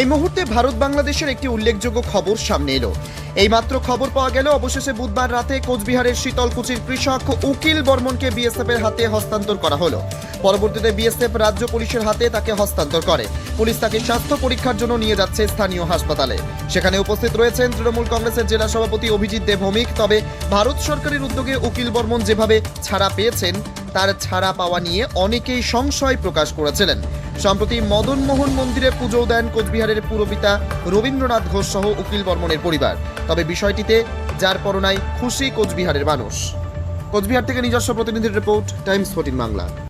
এই মুহূর্তে ভারত বাংলাদেশের একটি উল্লেখযোগ্য খবর সামনে এলো। এইমাত্র খবর পাওয়া গেল, অবশেষে বুধবার রাতে কোচবিহারের শীতলকুচির কৃষক উকিল বর্মনকে বিএসএফ এর হাতে হস্তান্তর করা হলো। পরবর্তীতে বিএসএফ রাজ্য পুলিশের হাতে তাকে হস্তান্তর করে। পুলিশ তাকে স্বাস্থ্য পরীক্ষার জন্য নিয়ে যাচ্ছে স্থানীয় হাসপাতালে। সেখানে উপস্থিত রয়েছেন তৃণমূল কংগ্রেসের জেলা সভাপতি অভিজিৎ দেবভৌমিক। তবে ভারত সরকারের উদ্যোগে উকিল বর্মন যেভাবে ছাড়া পেয়েছেন, তার ছাড়া পাওয়া নিয়ে অনেকেই সংশয় প্রকাশ করেছিলেন। সম্প্রতি মদন মোহন মন্দিরে পুজো দেন কোচবিহারের পুরপিতা রবীন্দ্রনাথ ঘোষ সহ উকিল বর্মনের পরিবার। তবে বিষয়টিতে যার পরনায় খুশি কোচবিহারের মানুষ। কোচবিহার থেকে নিজস্ব প্রতিনিধির রিপোর্ট, টাইমস ফোর্টিন বাংলা।